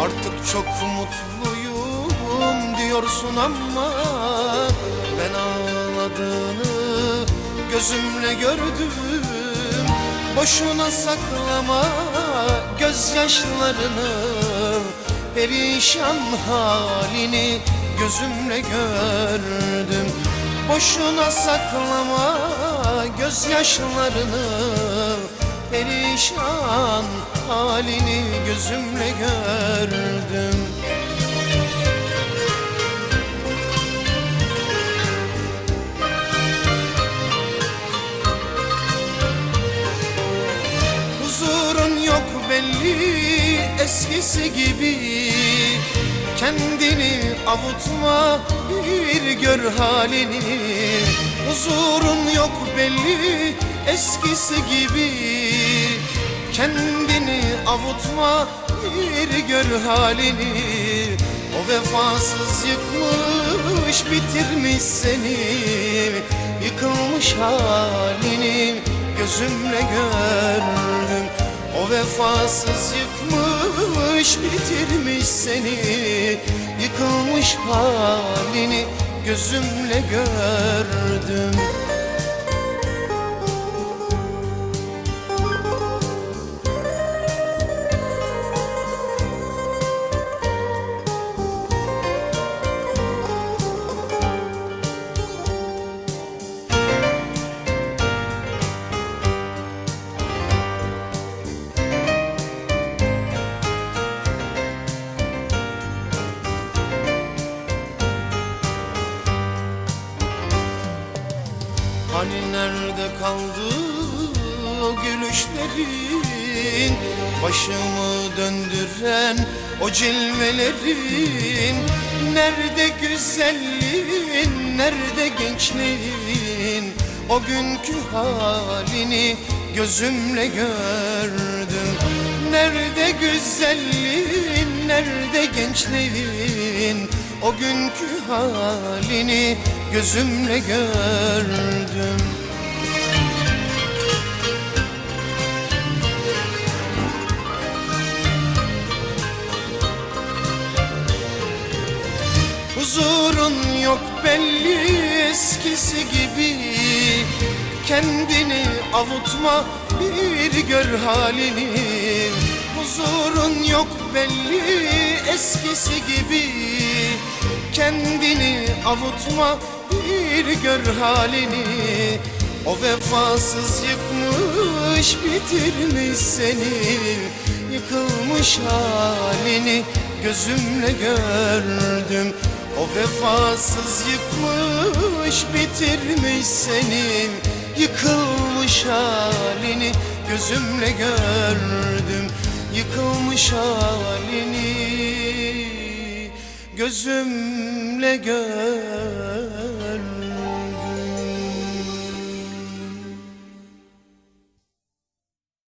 Artık çok mutluyum diyorsun ama Ben ağladığını gözümle gördüm. Boşuna saklama gözyaşlarını Perişan halini gözümle gördüm. Boşuna saklama gözyaşlarını Perişan halini gözümle gördüm. Huzurun yok belli eskisi gibi. Kendini avutma bir gör halini. Huzurun yok belli eskisi gibi Kendini avutma bir gör halini. O vefasız yıkmış bitirmiş seni Yıkılmış halini. Gözümle gördüm O vefasız yıkmış bitirmiş seni Yıkılmış halini. Gözümle gördüm Hani nerede kaldı o gülüşlerin? Başımı döndüren o cilvelerin? Nerede güzelliğin, nerede gençliğin? O günkü halini gözümle gördüm. Nerede güzelliğin, nerede gençliğin O günkü halini gözümle gördüm. Huzurun yok belli eskisi gibi. Kendini avutma bir gör halini. Huzurun yok belli eskisi gibi Kendini avutma bir gör halini. O vefasız yıkmış bitirmiş seni. Yıkılmış halini gözümle gördüm. O vefasız yıkmış bitirmiş seni. Yıkılmış halini gözümle gördüm. Yıkılmış halini gözümle gördüm